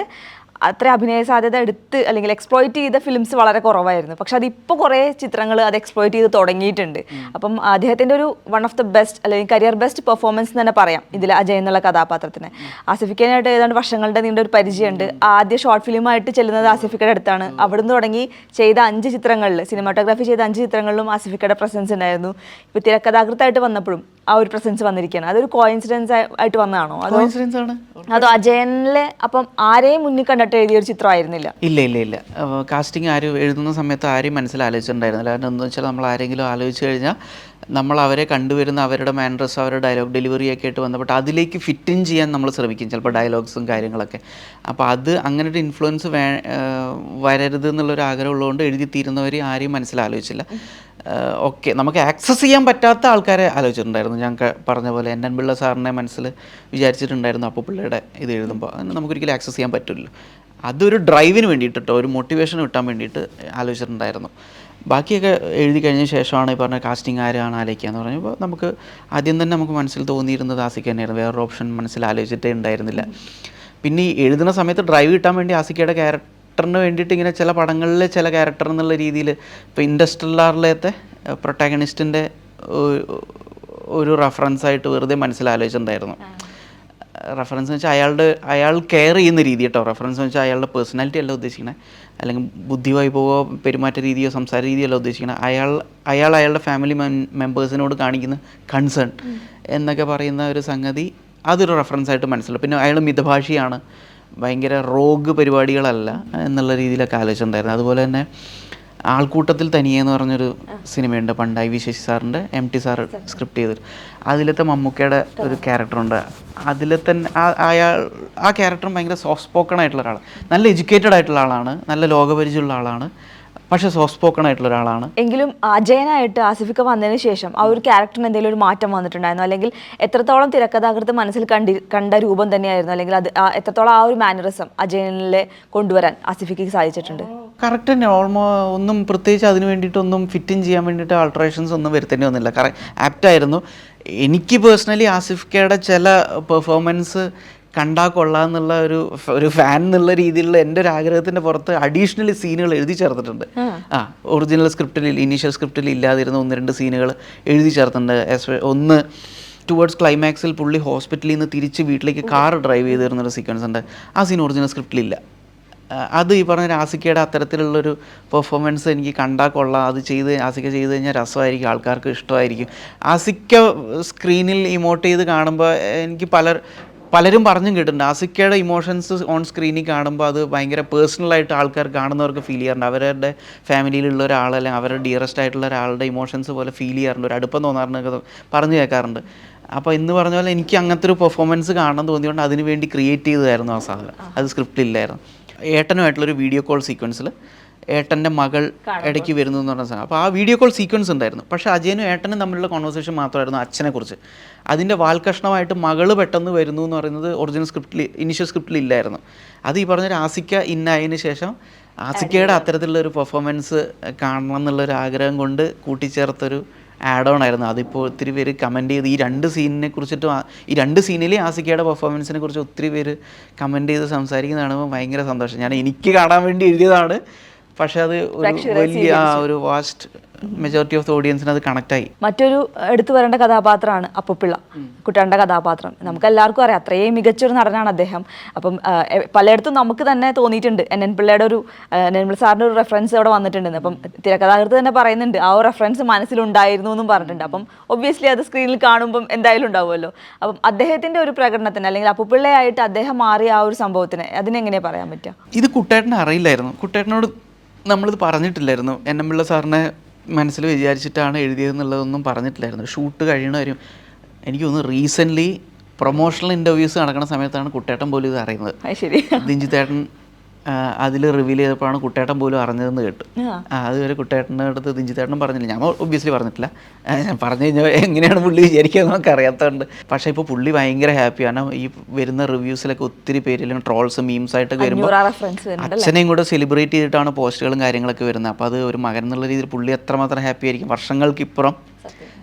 അത്ര അഭിനയ സാധ്യത എടുത്ത് അല്ലെങ്കിൽ എക്സ്പ്ലോയിറ്റ് ചെയ്ത ഫിലിംസ് വളരെ കുറവായിരുന്നു. പക്ഷെ അതിപ്പോൾ കുറേ ചിത്രങ്ങൾ അത് എക്സ്പ്ലോയിറ്റ് ചെയ്ത് തുടങ്ങിയിട്ടുണ്ട്. അപ്പം അദ്ദേഹത്തിന്റെ ഒരു വൺ ഓഫ് ദ ബെസ്റ്റ് അല്ലെങ്കിൽ കരിയർ ബെസ്റ്റ് പെർഫോമൻസ് എന്ന് തന്നെ പറയാം. ഇതിൽ അജയ് എന്നുള്ള കഥാപാത്രത്തിന്. ആസിഫിക്കാനായിട്ട് ഏതാണ്ട് വർഷങ്ങളുടെ നീണ്ട ഒരു പരിചയമുണ്ട്. ആദ്യ ഷോർട്ട് ഫിലിമായിട്ട് ചെല്ലുന്നത് ആസിഫിക്കയുടെ അടുത്താണ്. അവിടുന്ന് തുടങ്ങി ചെയ്ത അഞ്ച് ചിത്രങ്ങളിൽ സിനിമാറ്റോഗ്രാഫി ചെയ്ത അഞ്ച് ചിത്രങ്ങളിലും ആസിഫിക്കയുടെ പ്രസൻസ് ഉണ്ടായിരുന്നു. ഇപ്പോൾ തിരക്കഥാകൃത്തായിട്ട് വന്നപ്പോഴും ആ ഒരു പ്രസൻസ് വന്നിരിക്കുകയാണ്. അതൊരു കോയിൻസിഡൻസ് ആയിട്ട് വന്നതാണോ? അതോ കോയിൻസിഡൻസ് ആണ്. അതോ അജയനിലെ അപ്പം ആരെയും മുന്നിൽ കണ്ടിട്ട് എഴുതിയ ഒരു ചിത്രമായിരുന്നില്ല ഇല്ല ഇല്ല ഇല്ല. കാസ്റ്റിംഗ് ആരും എഴുതുന്ന സമയത്ത് ആരെയും മനസ്സിൽ ആലോചിച്ചിട്ടുണ്ടായിരുന്നില്ല കാരണം എന്താണെന്ന് വെച്ചാൽ നമ്മൾ ആരെങ്കിലും ആലോചിച്ച് കഴിഞ്ഞാൽ നമ്മൾ അവരെ കണ്ടുവരുന്ന അവരുടെ മാൻഡ്രസ് അവരുടെ ഡയലോഗ് ഡെലിവറി ഒക്കെ ആയിട്ട് ബന്ധപ്പെട്ട് അതിലേക്ക് ഫിറ്റ് ഇൻ ചെയ്യാൻ നമ്മൾ ശ്രമിക്കും ചിലപ്പോൾ ഡയലോഗ്സും കാര്യങ്ങളൊക്കെ. അപ്പോൾ അത് അങ്ങനെ ഒരു ഇൻഫ്ലുവൻസ് വേ വരരുത് എന്നുള്ളൊരു ആഗ്രഹമുള്ളതുകൊണ്ട് എഴുതി തീരുന്നവർ ആരെയും മനസ്സിൽ ആലോചിച്ചില്ല ഓക്കെ നമുക്ക് ആക്സസ് ചെയ്യാൻ പറ്റാത്ത ആൾക്കാരെ ആലോചിച്ചിട്ടുണ്ടായിരുന്നു. ഞാൻ പറഞ്ഞ പോലെ എൻ എൻ പിള്ള സാറിനെ മനസ്സിൽ വിചാരിച്ചിട്ടുണ്ടായിരുന്നു അപ്പോൾ പിള്ളയുടെ ഇത് എഴുതുമ്പോൾ. അതിന് നമുക്കൊരിക്കലും ആക്സസ് ചെയ്യാൻ പറ്റില്ല. അതൊരു ഡ്രൈവിന് വേണ്ടിയിട്ട് ഒരു മോട്ടിവേഷൻ കിട്ടാൻ വേണ്ടിയിട്ട് ആലോചിച്ചിട്ടുണ്ടായിരുന്നു. ബാക്കിയൊക്കെ എഴുതി കഴിഞ്ഞ ശേഷമാണ് ഈ പറഞ്ഞ കാസ്റ്റിംഗ് ആരാണ് ആലോചിക്കുക എന്ന് പറഞ്ഞപ്പോൾ നമുക്ക് ആദ്യം തന്നെ നമുക്ക് മനസ്സിൽ തോന്നിയിരുന്നത് ആസിക്ക തന്നെയായിരുന്നു. വേറൊരു ഓപ്ഷൻ മനസ്സിൽ ആലോചിച്ചിട്ടേ ഉണ്ടായിരുന്നില്ല. പിന്നെ ഈ എഴുതുന്ന സമയത്ത് ഡ്രൈവ് കിട്ടാൻ വേണ്ടി ആസിക്കയുടെ ക്യാരക്ടറിന് വേണ്ടിയിട്ട് ഇങ്ങനെ ചില പടങ്ങളിൽ ചില ക്യാരക്ടർ എന്നുള്ള രീതിയിൽ ഇപ്പോൾ ഇൻഡസ്ട്രിയലാറിലത്തെ പ്രൊട്ടാഗണിസ്റ്റിന്റെ ഒരു റെഫറൻസ് ആയിട്ട് വെറുതെ മനസ്സിലാലോചിച്ചിട്ടുണ്ടായിരുന്നു റഫറൻസ് എന്ന് വെച്ചാൽ അയാളുടെ അയാൾ കെയർ ചെയ്യുന്ന രീതി കേട്ടോ റെഫറൻസ് എന്ന് വെച്ചാൽ അയാളുടെ പേഴ്സണാലിറ്റി അല്ല ഉദ്ദേശിക്കണേ. അല്ലെങ്കിൽ ബുദ്ധി വൈഭവോ പെരുമാറ്റ രീതിയോ സംസാര രീതിയോ അല്ല ഉദ്ദേശിക്കണേ. അയാൾ അയാൾ അയാളുടെ ഫാമിലി മെമ്പേഴ്സിനോട് കാണിക്കുന്ന കൺസേൺ എന്നൊക്കെ പറയുന്ന ഒരു സംഗതി അതൊരു റെഫറൻസ് ആയിട്ട് മനസ്സിലാവും. പിന്നെ അയാൾ മിതഭാഷിയാണ്. ഭയങ്കര റോഗ് പരിപാടികളല്ല എന്നുള്ള രീതിയിലൊക്കെ ആലോചിച്ചിട്ടുണ്ടായിരുന്നു അതുപോലെ തന്നെ ആൾക്കൂട്ടത്തിൽ തനിയെ എന്ന് പറഞ്ഞൊരു സിനിമയുണ്ട് പണ്ട് ഐ വി ശശി സാറിന്റെ എം ടി സാർ സ്ക്രിപ്റ്റ് ചെയ്തിട്ട് അതിലത്തെ മമ്മൂക്കയുടെ ഒരു ക്യാരക്ടറുണ്ട് അതിൽ തന്നെ ആ- അയാൾ ആ ക്യാരക്ടറും ഭയങ്കര സോഫ്റ്റ് സ്പോക്കൺ ആയിട്ടുള്ള ഒരാളാണ്. നല്ല എഡ്യൂക്കേറ്റഡ് ആയിട്ടുള്ള ആളാണ്. നല്ല ലോകപരിചയമുള്ള ആളാണ്. പക്ഷേ സോഫ്റ്റ് സ്പോക്കൺ ആയിട്ടുള്ള ഒരാളാണ്. എങ്കിലും അജയനായിട്ട് ആസിഫിക്ക വന്നതിന് ശേഷം ആ ഒരു ക്യാരക്ടറിന് എന്തെങ്കിലും ഒരു മാറ്റം വന്നിട്ടുണ്ടായിരുന്നു? അല്ലെങ്കിൽ എത്രത്തോളം തിരക്കഥാകൃത്ത് മനസ്സിൽ കണ്ടി കണ്ട രൂപം തന്നെയായിരുന്നു? അല്ലെങ്കിൽ അത് എത്രത്തോളം ആ ഒരു മാനറിസം അജയനിലെ കൊണ്ടുവരാൻ ആസിഫിക്ക് സാധിച്ചിട്ടുണ്ട്? കറക്റ്റ് തന്നെ. ഓൾമോ ഒന്നും പ്രത്യേകിച്ച് അതിന് വേണ്ടിയിട്ടൊന്നും ഫിറ്റിൻ ചെയ്യാൻ വേണ്ടിയിട്ട് ആൾട്രേഷൻസ് ഒന്നും വരുത്തേണ്ടി വന്നില്ല. കറക്റ്റ് ആപ്റ്റായിരുന്നു എനിക്ക് പേഴ്സണലി ആസിഫ്ക്കയുടെ ചില പെർഫോമൻസ് കണ്ടാൽ കൊള്ളാം എന്നുള്ള ഒരു ഒരു ഫാൻ എന്നുള്ള രീതിയിലുള്ള എന്റെ ഒരു ആഗ്രഹത്തിന്റെ പുറത്ത് അഡീഷണൽ സീനുകൾ എഴുതി ചേർത്തിട്ടുണ്ട്. ആ. ഒറിജിനൽ സ്ക്രിപ്റ്റിൽ ഇനീഷ്യൽ സ്ക്രിപ്റ്റിൽ ഇല്ലാതിരുന്ന ഒന്ന് രണ്ട് സീനുകൾ എഴുതി ചേർത്തിട്ടുണ്ട്. എസ് ഒന്ന് ടുവേർഡ്സ് ക്ലൈമാക്സിൽ പുള്ളി ഹോസ്പിറ്റലിൽ നിന്ന് തിരിച്ച് വീട്ടിലേക്ക് കാർ ഡ്രൈവ് ചെയ്ത് ഒരു സീക്വൻസ് ഉണ്ട്. ആ സീൻ ഒറിജിനൽ സ്ക്രിപ്റ്റിലില്ല അത് ഈ പറഞ്ഞ രാസിക്കയുടെ അത്തരത്തിലുള്ളൊരു പെർഫോമൻസ് എനിക്ക് കണ്ടാൽ കൊള്ളാം. അത് ചെയ്ത് ആസിക്ക ചെയ്ത് കഴിഞ്ഞാൽ രസമായിരിക്കും. ആൾക്കാർക്ക് ഇഷ്ടമായിരിക്കും. ആസിക്ക സ്ക്രീനിൽ ഇമോട്ട് ചെയ്ത് കാണുമ്പോൾ എനിക്ക് പലർ പലരും പറഞ്ഞും കേട്ടിട്ടുണ്ട്. ആസിക്കയുടെ ഇമോഷൻസ് ഓൺ സ്ക്രീനിൽ കാണുമ്പോൾ അത് ഭയങ്കര പേഴ്സണലായിട്ട് ആൾക്കാർ കാണുന്നവർക്ക് ഫീൽ ചെയ്യാറുണ്ട്. അവരുടെ ഫാമിലിയിലുള്ള ഒരാൾ അല്ലെങ്കിൽ അവരുടെ ഡിയറസ്റ്റ് ആയിട്ടുള്ള ഒരാളുടെ ഇമോഷൻസ് പോലെ ഫീൽ ചെയ്യാറുണ്ട്. ഒരു അടുപ്പം തോന്നാറുണ്ട് പറഞ്ഞു കേൾക്കാറുണ്ട്. അപ്പോൾ ഇന്ന് പറഞ്ഞ പോലെ എനിക്ക് അങ്ങനത്തെ ഒരു പെർഫോമൻസ് കാണാൻ തോന്നിയതുകൊണ്ട് അതിന് വേണ്ടി ക്രിയേറ്റ് ചെയ്തതായിരുന്നു ആ സാധനം. അത് സ്ക്രിപ്റ്റിലില്ലായിരുന്നു ഏട്ടനുമായിട്ടുള്ളൊരു വീഡിയോ കോൾ സീക്വൻസിൽ ഏട്ടന്റെ മകൾ ഇടയ്ക്ക് വരുന്നു എന്ന് പറഞ്ഞ സാധനം. അപ്പോൾ ആ വീഡിയോ കോൾ സീക്വൻസ് ഉണ്ടായിരുന്നു. പക്ഷേ അജയനും ഏട്ടനും തമ്മിലുള്ള കോൺവെർസേഷൻ മാത്രമായിരുന്നു അച്ഛനെക്കുറിച്ച്. അതിന്റെ വാൽക്കഷ്ണമായിട്ട് മകൾ പെട്ടെന്ന് വരുന്നു എന്ന് പറയുന്നത് ഒറിജിനൽ സ്ക്രിപ്റ്റിൽ ഇനിഷ്യൽ സ്ക്രിപ്റ്റിൽ ഇല്ലായിരുന്നു. അത് ഈ പറഞ്ഞ ആസിക്ക ഇന്നായതിനു ശേഷം ആസിക്കയുടെ അത്തരത്തിലുള്ള ഒരു പെർഫോമൻസ് കാണണം എന്നുള്ളൊരു ആഗ്രഹം കൊണ്ട് കൂട്ടിച്ചേർത്തൊരു ആഡ് ഓൺ ആയിരുന്നു. അതിപ്പോൾ ഒത്തിരി പേര് കമന്റ് ചെയ്ത് ഈ രണ്ട് സീനിനെ കുറിച്ചിട്ട് ഈ രണ്ട് സീനിലെ ആസിക്കയുടെ പെർഫോമൻസിനെ കുറിച്ച് ഒത്തിരി പേര് കമന്റ് ചെയ്ത് സംസാരിക്കുന്നതാണ് കാണുമ്പോൾ ഭയങ്കര സന്തോഷം. ഞാൻ എനിക്ക് കാണാൻ വേണ്ടി എഴുതിയതാണ്. പക്ഷെ അത് ഒരു വലിയ ഒരു വാസ്റ്റ് മെജോറിറ്റി ഓഫ് ദ ഓഡിയൻസിന് അത് കണക്ട് ആയി. മറ്റൊരു എടുത്തു വരേണ്ട കഥാപാത്രമാണ് അപ്പുപ്പിള്ള കുട്ടന്റെ കഥാപാത്രം. നമുക്ക് എല്ലാവർക്കും അറിയാം അത്രയും മികച്ചൊരു നടനാണ് അദ്ദേഹം. അപ്പം പലയിടത്തും നമുക്ക് തന്നെ തോന്നിയിട്ടുണ്ട് എൻ എൻ പിള്ളയുടെ ഒരു എൻ എൻ പിള്ള സാറിന്റെ ഒരു റെഫറൻസ് അവിടെ വന്നിട്ടുണ്ട് അപ്പം തിരക്കഥാകൃത്ത് തന്നെ പറയുന്നുണ്ട് ആ ഒരു റെഫറൻസ് മനസ്സിലുണ്ടായിരുന്നു എന്നും പറഞ്ഞിട്ടുണ്ട്. അപ്പം ഒബ്വിയസ്ലി അത് സ്ക്രീനിൽ കാണുമ്പം എന്തായാലും ഉണ്ടാവുമല്ലോ. അപ്പം അദ്ദേഹത്തിന്റെ ഒരു പ്രകടനത്തിന് അല്ലെങ്കിൽ അപ്പുപ്പിള്ളയായിട്ട് അദ്ദേഹം മാറിയ ആ ഒരു സംഭവത്തിന് അതിനെങ്ങനെ പറയാൻ പറ്റുക? ഇത് കുട്ടേട്ടനെ അറിയില്ലായിരുന്നു. കുട്ടേട്ടനോട് നമ്മളിത് പറഞ്ഞിട്ടില്ലായിരുന്നു. എൻ എം പിള്ള സാറിനെ മനസ്സിൽ വിചാരിച്ചിട്ടാണ് എഴുതിയതെന്നുള്ളതൊന്നും പറഞ്ഞിട്ടില്ലായിരുന്നു. ഷൂട്ട് കഴിയണ വരും എനിക്ക് തോന്നുന്നു റീസെന്റ്ലി പ്രൊമോഷണൽ ഇന്റർവ്യൂസ് നടക്കുന്ന സമയത്താണ് കുട്ടേട്ടൻ പോലും ഇത് അറിയുന്നത്. ദിഞ്ചിത്തേട്ടൻ അതിൽ റിവീൽ ചെയ്തപ്പോഴാണ് കുട്ടേട്ടൻ പോലും അറിഞ്ഞതെന്ന് കേട്ടു. അതുവരെ കുട്ടേട്ടന്റെ അടുത്ത് ദിഞ്ചിത്തേട്ടനും പറഞ്ഞില്ല. ഞാൻ ഒബ്വിയസ്ലി പറഞ്ഞിട്ടില്ല. ഞാൻ പറഞ്ഞു കഴിഞ്ഞാൽ എങ്ങനെയാണ് പുള്ളി വിചാരിക്കുക നമുക്ക് അറിയാത്തതുണ്ട് പക്ഷേ ഇപ്പോൾ പുള്ളി ഭയങ്കര ഹാപ്പി കാരണം ഈ വരുന്ന റിവ്യൂസിലൊക്കെ ഒത്തിരി പേരിലും ട്രോൾസ് മീംസ് ആയിട്ടൊക്കെ വരുമ്പോൾ അച്ഛനെയും കൂടെ സെലിബ്രേറ്റ് ചെയ്തിട്ടാണ് പോസ്റ്റുകളും കാര്യങ്ങളൊക്കെ വരുന്നത്. അപ്പോൾ അത് ഒരു മകൻ എന്നുള്ള രീതിയിൽ പുള്ളി എത്രമാത്രം ഹാപ്പി ആയിരിക്കും. വർഷങ്ങൾക്കിപ്പുറം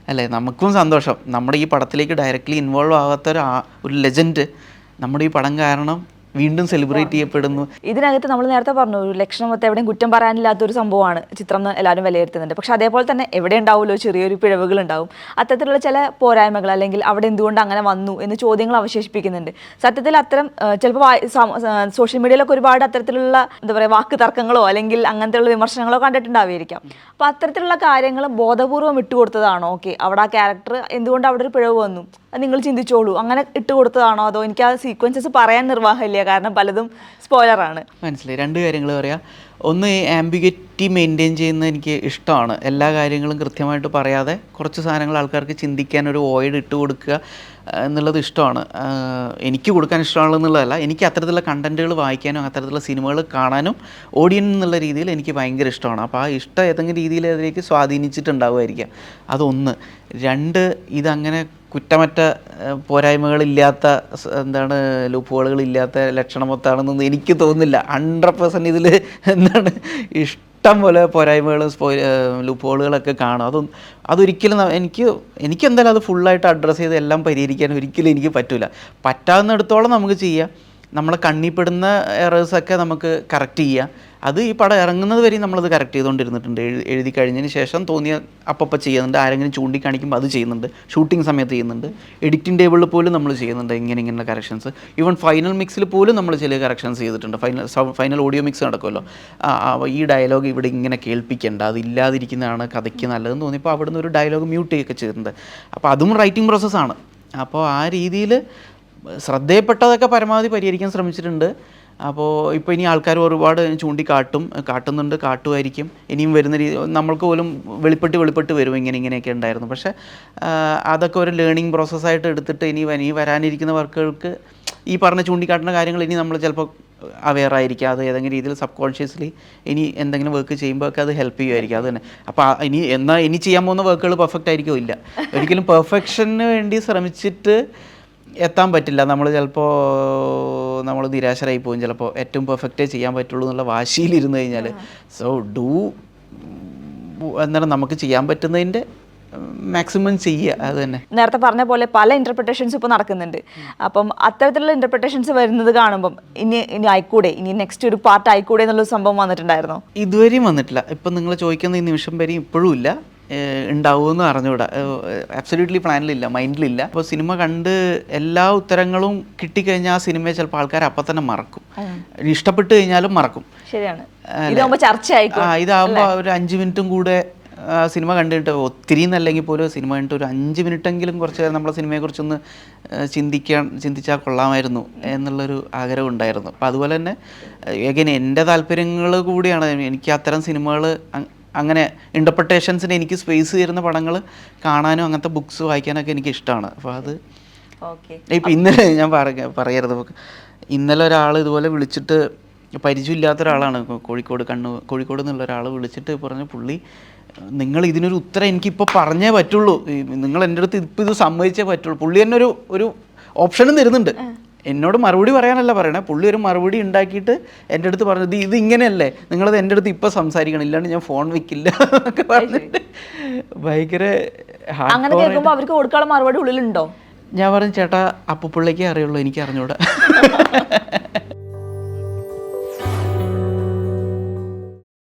അല്ലേ? നമുക്കും സന്തോഷം. നമ്മുടെ ഈ പടത്തിലേക്ക് ഡയറക്റ്റ്ലി ഇൻവോൾവ് ആകാത്ത ഒരു ആ- ഒരു ലെജൻഡ് നമ്മുടെ ഈ പടം കാരണം വീണ്ടും സെലിബ്രേറ്റ് ചെയ്യപ്പെടുന്നു. ഇതിനകത്ത് നമ്മൾ നേരത്തെ പറഞ്ഞു ഒരു ലക്ഷണമൊക്കെ എവിടെയും കുറ്റം പറയാനില്ലാത്ത ഒരു സംഭവമാണ് ചിത്രം എന്ന് എല്ലാവരും വിലയിരുത്തുന്നുണ്ട്. പക്ഷെ അതേപോലെ തന്നെ എവിടെ ഉണ്ടാവുമല്ലോ ചെറിയൊരു പിഴവുകൾ ഉണ്ടാവും. അത്തരത്തിലുള്ള ചില പോരായ്മകൾ അല്ലെങ്കിൽ അവിടെ എന്തുകൊണ്ട് അങ്ങനെ വന്നു എന്ന് ചോദ്യങ്ങൾ അവശേഷിപ്പിക്കുന്നുണ്ട്. സത്യത്തിൽ അത്തരം ചിലപ്പോൾ സോഷ്യൽ മീഡിയയിലൊക്കെ ഒരുപാട് അത്തരത്തിലുള്ള എന്താ പറയുക വാക്ക് തർക്കങ്ങളോ അല്ലെങ്കിൽ അങ്ങനത്തെയുള്ള വിമർശനങ്ങളോ കണ്ടിട്ടുണ്ടാവുമായിരിക്കാം. അപ്പോൾ അത്തരത്തിലുള്ള കാര്യങ്ങൾ ബോധപൂർവം ഇട്ടുകൊടുത്തതാണോ? ഓക്കെ അവിടെ ആ ക്യാരക്ടർ എന്തുകൊണ്ട് അവിടെ ഒരു പിഴവ് വന്നു? അത് നിങ്ങൾ ചിന്തിച്ചോളൂ. അങ്ങനെ ഇട്ട് കൊടുത്തതാണോ അതോ എനിക്ക് ആ സീക്വൻസസ് പറയാൻ നിർവാഹമില്ല കാരണം പലതും സ്പോയിലറാണ് മനസ്സിലായി. രണ്ട് കാര്യങ്ങൾ പറയാം. ഒന്ന് ആംബിഗറ്റി മെയിന്റെയിൻ ചെയ്യുന്നത് എനിക്ക് ഇഷ്ടമാണ്. എല്ലാ കാര്യങ്ങളും കൃത്യമായിട്ട് പറയാതെ കുറച്ച് സാധനങ്ങൾ ആൾക്കാർക്ക് ചിന്തിക്കാൻ ഒരു വോയിഡ് ഇട്ട് കൊടുക്കുക എന്നുള്ളത് ഇഷ്ടമാണ്. എനിക്ക് കൊടുക്കാൻ ഇഷ്ടമാണെന്നുള്ളതല്ല എനിക്ക് അത്തരത്തിലുള്ള കണ്ടന്റുകൾ വായിക്കാനും അത്തരത്തിലുള്ള സിനിമകൾ കാണാനും ഓഡിയൻ എന്നുള്ള രീതിയിൽ എനിക്ക് ഭയങ്കര ഇഷ്ടമാണ്. അപ്പോൾ ആ ഇഷ്ടം ഏതെങ്കിലും രീതിയിൽ അതിലേക്ക് സ്വാധീനിച്ചിട്ടുണ്ടാവുമായിരിക്കാം. അതൊന്ന്. രണ്ട് ഇതങ്ങനെ കുറ്റമറ്റ പോരായ്മകളില്ലാത്ത എന്താണ് ലൂപ്പുകളുകളില്ലാത്ത ലക്ഷണമൊത്താണെന്നൊന്നും എനിക്ക് തോന്നുന്നില്ല. ഹൺഡ്രഡ് പെർസെന്റ് ഇതിൽ എന്താണ് ഇഷ്ടം പോലെ പോരായ്മകളും സ്പോ ലൂപ്പുകളുകളൊക്കെ കാണും. അതൊന്നും അതൊരിക്കലും എനിക്ക് എനിക്കെന്തായാലും അത് ഫുള്ളായിട്ട് അഡ്രസ്സ് ചെയ്ത് എല്ലാം പരിഹരിക്കാൻ ഒരിക്കലും എനിക്ക് പറ്റില്ല പറ്റാവുന്നിടത്തോളം നമുക്ക് ചെയ്യാം. നമ്മളെ കണ്ണിപ്പെടുന്ന എറേഴ്സൊക്കെ നമുക്ക് കറക്റ്റ് ചെയ്യാം. അത് ഈ പടം ഇറങ്ങുന്നത് വരെയും നമ്മളത് കറക്റ്റ് ചെയ്തുകൊണ്ടിരുന്നിട്ടുണ്ട്. എഴു- എഴുതി കഴിഞ്ഞതിന് ശേഷം തോന്നിയ അപ്പപ്പോൾ ചെയ്യുന്നുണ്ട്. ആരെങ്കിലും ചൂണ്ടിക്കാണിക്കുമ്പോൾ അത് ചെയ്യുന്നുണ്ട്. ഷൂട്ടിംഗ് സമയത്ത് ചെയ്യുന്നുണ്ട്. എഡിറ്റിംഗ് ടേബിളിൽ പോലും നമ്മൾ ചെയ്യുന്നുണ്ട് ഇങ്ങനെ ഇങ്ങനെ കറക്ഷൻസ് ഈവൻ ഫൈനൽ മിക്സിൽ പോലും നമ്മൾ ചില കറക്ഷൻസ് ചെയ്തിട്ടുണ്ട്. ഫൈനൽ ഫൈനൽ ഓഡിയോ മിക്സ് നടക്കുമല്ലോ. ഈ ഡയലോഗ് ഇവിടെ ഇങ്ങനെ കേൾപ്പിക്കേണ്ട. അത് ഇല്ലാതിരിക്കുന്നതാണ് കഥയ്ക്ക് നല്ലതെന്ന് തോന്നിയപ്പോൾ അവിടുന്ന് ഒരു ഡയലോഗ് മ്യൂട്ട് ചെയ്യൊക്കെ ചെയ്തിട്ടുണ്ട്. അപ്പോൾ അതും റൈറ്റിംഗ് പ്രോസസ്സാണ് അപ്പോൾ ആ രീതിയിൽ ശ്രദ്ധയപ്പെട്ടതൊക്കെ പരമാവധി പരിഹരിക്കാൻ ശ്രമിച്ചിട്ടുണ്ട്. അപ്പോൾ ഇപ്പോൾ ഇനി ആൾക്കാർ ഒരുപാട് ചൂണ്ടിക്കാട്ടും കാട്ടുന്നുണ്ട് കാട്ടുമായിരിക്കും. ഇനിയും വരുന്ന രീതി നമ്മൾക്ക് പോലും വെളിപ്പെട്ട് വെളിപ്പെട്ട് വരും ഇങ്ങനെ ഇങ്ങനെയൊക്കെ ഉണ്ടായിരുന്നു. പക്ഷേ അതൊക്കെ ഒരു ലേണിംഗ് പ്രോസസ്സായിട്ട് എടുത്തിട്ട് ഇനി ഇനി വരാനിരിക്കുന്ന വർക്കുകൾക്ക് ഈ പറഞ്ഞ ചൂണ്ടിക്കാട്ടുന്ന കാര്യങ്ങൾ ഇനി നമ്മൾ ചിലപ്പോൾ അവെയർ ആയിരിക്കും. അത് ഏതെങ്കിലും രീതിയിൽ സബ് കോൺഷ്യസ്ലി ഇനി എന്തെങ്കിലും വർക്ക് ചെയ്യുമ്പോൾ ഒക്കെ അത് ഹെൽപ്പ് ചെയ്യുമായിരിക്കും. അത് തന്നെ. അപ്പോൾ ഇനി എന്നാൽ ഇനി ചെയ്യാൻ പോകുന്ന വർക്കുകൾ പെർഫെക്റ്റ് ആയിരിക്കും ഇല്ല. ഒരിക്കലും പെർഫെക്ഷന് വേണ്ടി ശ്രമിച്ചിട്ട് എത്താൻ പറ്റില്ല. നമ്മൾ ചിലപ്പോൾ നമ്മൾ നിരാശരായി പോകും. ചിലപ്പോൾ ഏറ്റവും പെർഫെക്റ്റേ ചെയ്യാൻ പറ്റുള്ളൂ എന്നുള്ള വാശിയിലിരുന്ന് കഴിഞ്ഞാൽ സോ ഡൂ എന്താണ് നമുക്ക് ചെയ്യാൻ പറ്റുന്നതിന്റെ മാക്സിമം ചെയ്യുക. അത് തന്നെ. നേരത്തെ പറഞ്ഞ പോലെ പല ഇന്റർപ്രിട്ടേഷൻസ് ഇപ്പോൾ നടക്കുന്നുണ്ട്. അപ്പം അത്തരത്തിലുള്ള ഇന്റർപ്രിട്ടേഷൻസ് വരുന്നത് കാണുമ്പം ഇനി ഇനി ആയിക്കൂടെ? ഇനി നെക്സ്റ്റ് ഒരു പാർട്ട് ആയിക്കൂടെ എന്നുള്ള സംഭവം വന്നിട്ടുണ്ടായിരുന്നോ? ഇതുവരെയും വന്നിട്ടില്ല. ഇപ്പം നിങ്ങൾ ചോദിക്കുന്ന ഈ നിമിഷം വരെയും ഇപ്പോഴും ഇല്ല. ഉണ്ടാവുമെന്ന് അറിഞ്ഞുകൂടാ. അബ്സല്യൂട്ട്ലി പ്ലാനിലില്ല മൈൻഡിലില്ല അപ്പോൾ സിനിമ കണ്ട് എല്ലാ ഉത്തരങ്ങളും കിട്ടിക്കഴിഞ്ഞാൽ ആ സിനിമയെ ചിലപ്പോൾ ആൾക്കാർ അപ്പം തന്നെ മറക്കും. ഇഷ്ടപ്പെട്ട് കഴിഞ്ഞാലും മറക്കും. ശരിയാണ്. ഇതാകുമ്പോൾ ഒരു അഞ്ച് മിനിറ്റും കൂടെ സിനിമ കണ്ടിട്ട് ഒത്തിരി എന്നല്ലെങ്കിൽ പോലും സിനിമ കണ്ടിട്ട് ഒരു അഞ്ച് മിനിറ്റെങ്കിലും കുറച്ച് നേരം നമ്മളെ സിനിമയെക്കുറിച്ചൊന്ന് ചിന്തിക്കാൻ ചിന്തിച്ചാൽ കൊള്ളാമായിരുന്നു എന്നുള്ളൊരു ആഗ്രഹം ഉണ്ടായിരുന്നു അപ്പോൾ അതുപോലെ തന്നെ എഗൈൻ എന്റെ താല്പര്യങ്ങൾ കൂടിയാണ്. എനിക്ക് അത്തരം സിനിമകൾ അങ്ങനെ ഇന്റർപ്രിട്ടേഷൻസിന് എനിക്ക് സ്പേസ് തരുന്ന പടങ്ങൾ കാണാനും അങ്ങനത്തെ ബുക്സ് വായിക്കാനൊക്കെ എനിക്ക് ഇഷ്ടമാണ് അപ്പോൾ അത് ഓക്കെ ഇപ്പം ഇന്നലെ ഞാൻ പറയരുത്. ഇന്നലെ ഒരാൾ ഇതുപോലെ വിളിച്ചിട്ട് പരിചയമില്ലാത്ത ഒരാളാണ്. കോഴിക്കോട് കണ്ണൂർ കോഴിക്കോട് നിന്നുള്ള ഒരാൾ വിളിച്ചിട്ട് പറഞ്ഞ പുള്ളി നിങ്ങൾ ഇതിനൊരു ഉത്തരം എനിക്കിപ്പോൾ പറഞ്ഞേ പറ്റുള്ളൂ. നിങ്ങൾ എന്റെ അടുത്ത് ഇപ്പം ഇത് സമ്മതിച്ചേ പറ്റുള്ളൂ. പുള്ളി തന്നെ ഒരു ഒരു ഓപ്ഷനും തരുന്നുണ്ട്. എന്നോട് മറുപടി പറയാനല്ല പറയണേ. പുള്ളി ഒരു മറുപടി ഉണ്ടാക്കിയിട്ട് എന്റെ അടുത്ത് പറഞ്ഞത് ഇത് ഇങ്ങനെയല്ലേ? നിങ്ങളത് എന്റെ അടുത്ത് ഇപ്പം സംസാരിക്കണം. ഇല്ലാണ്ട് ഞാൻ ഫോൺ വെക്കില്ല. എന്നൊക്കെ പറഞ്ഞിട്ട് ഭയങ്കര അങ്ങനെ കേൾക്കുമ്പോൾ അവർക്ക് കൊടുക്കാനുള്ള മറുപടി ഉള്ളിലുണ്ടോ? ഞാൻ പറഞ്ഞു ചേട്ടാ അപ്പുപ്പിള്ളേക്കേ അറിയുള്ളൂ എനിക്ക് അറിഞ്ഞൂടാ